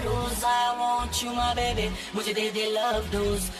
rose. I want you, my baby. मुझे दे दे love dose.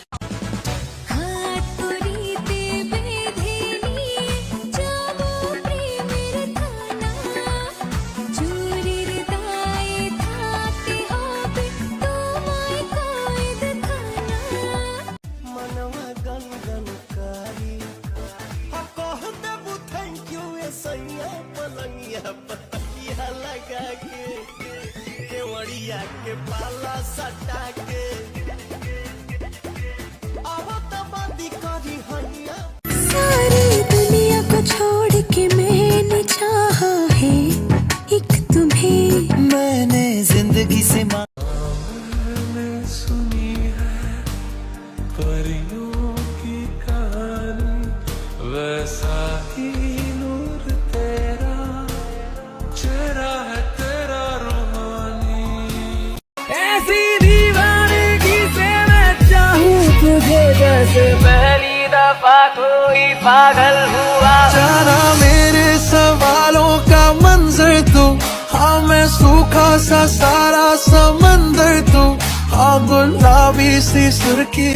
दफ़ा कोई पागल हुआ। मेरे सवालों का मंजर तो। हाँ मैं सूखा सा सारा समंदर तो। हाँ गुलाबी सी सुर्खी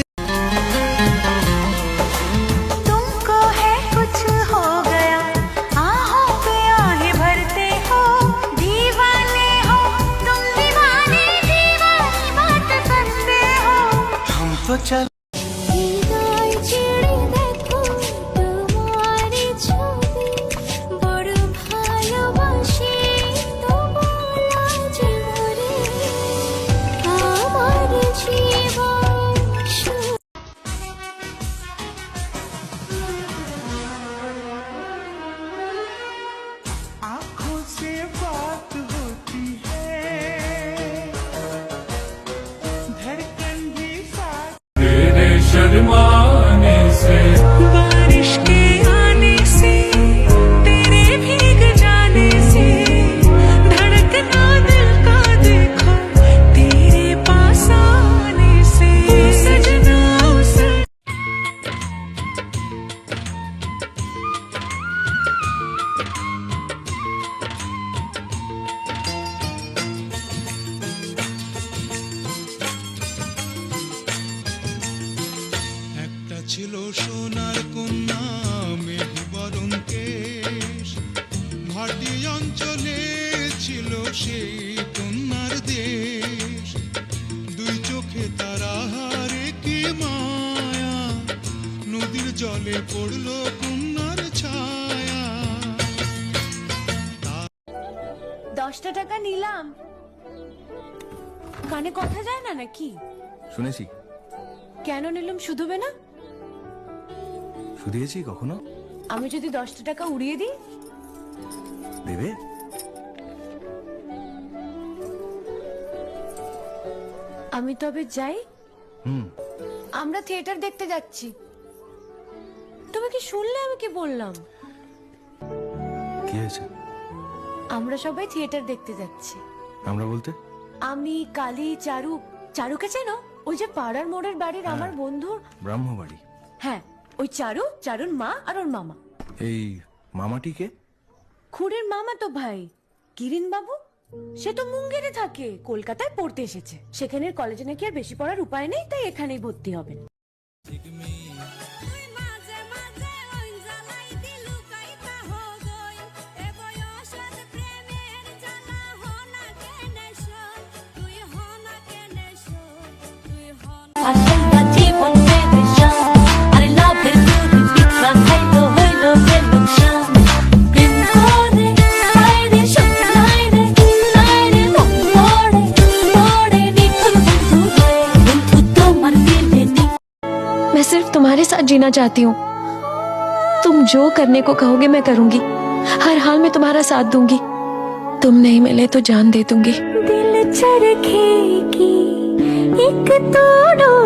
şermanesi ছিল সোনার কন্যা মেঘবরণ কেশ। ঘাটি অঞ্চলে ছিল সেই কন্যার দেশ। দুই চোখে তারা হারে কি মায়া নদীর জলে পড়ল কন্যার ছায়া। দশটা টাকা নিলাম। কানে কথা যায় না নাকি? শুনেছি। কেন নিলাম? শুধুবে না? শুধিয়েছি কখনো? আমি যদি দশটা টাকা উড়িয়ে দিই? দেবে? আমি তবে যাই। হুম। আমরা থিয়েটার দেখতে যাচ্ছি। তুমি কি শুনলে আমি কি বললাম? কি হয়েছে? আমরা সবাই থিয়েটার দেখতে যাচ্ছি। আমরা বলতে? আমি কালী চারু চারুকে চেনো? ওই যে পাড়ার মোড়ের বাড়ির আমার বন্ধুর? ব্রাহ্মবাড়ি। হ্যাঁ। ওই চারু চারুর মা আর ওর মামা। এই মামাটিকে? খুড়ের মামা তো ভাই কিরিন বাবু সে তো মুঙ্গেরে থাকে কলকাতায় পড়তে এসেছে। সেখানের কলেজে নাকি আর বেশি পড়ার উপায় নেই তাই এখানেই ভর্তি হবেন। जीना चाहती हूँ। तुम जो करने को कहोगे मैं करूँगी। हर हाल में तुम्हारा साथ दूँगी। तुम नहीं मिले तो जान दे दूँगी। दिल चरखे की एक तोड़ो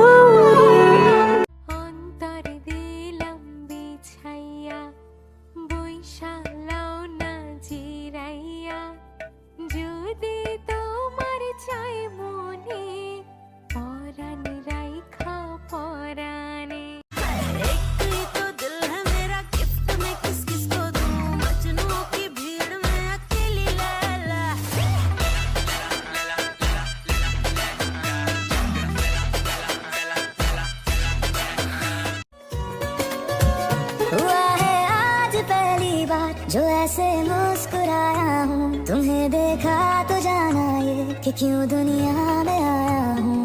कि क्यों दुनिया में आया हूँ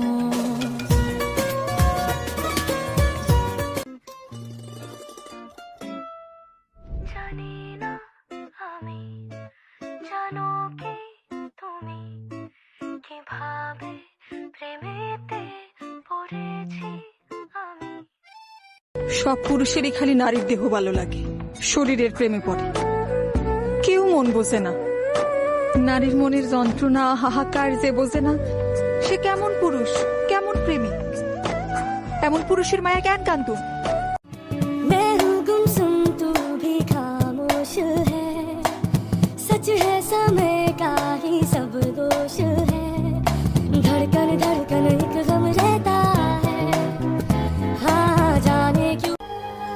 জানি না আমি জানো কি তুমি কিভাবে প্রেমেতে পড়েছি আমি সব পুরুষেরই খালি নারীর দেহ ভালো লাগে শরীরের প্রেমে পড়ে কেউ মন বোঝে না নারীর মনের যন্ত্রণা হাহাকার যে বোঝে না সে কেমন পুরুষ কেমন প্রেমী এমন পুরুষের মায়া কেন কান্ত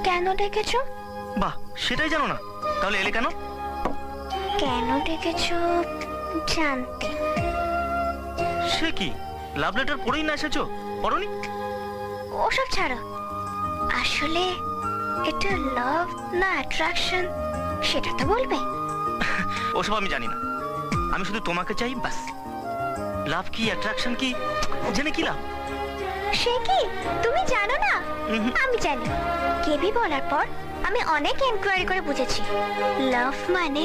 কেন ডেকেছ? বাহ সেটাই জানো না। তাহলে এলে কেন? কেন ডেকেছো জানতে। সে কি? লাভ লেটার পড়েই না এসেছ? পড়নি? ওসব ছাড়ো। আসলে এটা লাভ না অ্যাট্রাকশন সেটা তো বলবে। ওসব আমি জানি না। আমি শুধু তোমাকে চাই বাস লাভ কি অ্যাট্রাকশন কি? জেনে কি লাভ? সে কি? তুমি জানো না। আমি জানি। কেবি বলার পর আমি অনেক এনকোয়ারি করে বুঝেছি। লাভ মানে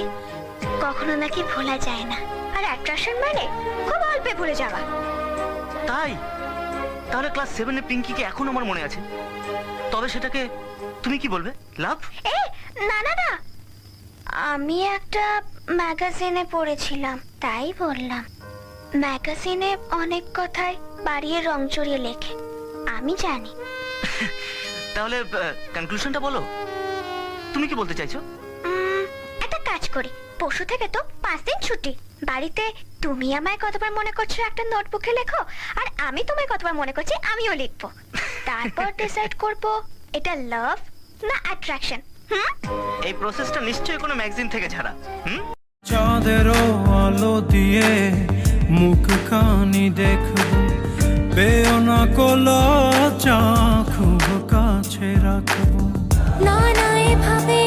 কখনো নাকি ভোলা যায় না। আর অ্যাট্রাকশন মানে খুব অল্পে ভুলে যাওয়া। তাই? তাহলে ক্লাস সেভেনে পিঙ্কিকে এখন আমার মনে আছে। তবে সেটাকে তুমি কি বলবে? লাভ? এ না না না। আমি একটা ম্যাগাজিনে পড়েছিলাম তাই বললাম। ম্যাগাজিনে অনেক কথাই বাড়িয়ে রং চড়িয়ে লেখে। আমি জানি। তাহলে কনক্লুশনটা বলো। তুমি কি বলতে চাইছো? একটা কাজ করি। পরশু থেকে তো পাঁচ দিন ছুটি। বাড়িতে তুমি আমায় কতবার মনে করছ একটা নোটবুকে লেখো? আর আমি তোমায় কতবার মনে করছি আমিও লিখব। তারপর ডিসাইড করব এটা লাভ না অ্যাট্রাকশন হুম? এই প্রসেসটা নিশ্চয়ই কোনো ম্যাগাজিন থেকে ছাড়া। হুম? চাঁদেরও আলো দিয়ে মুখ কানি দেখব। পেও না কোলা চা খুব কাছে রাখব। না না এভাবে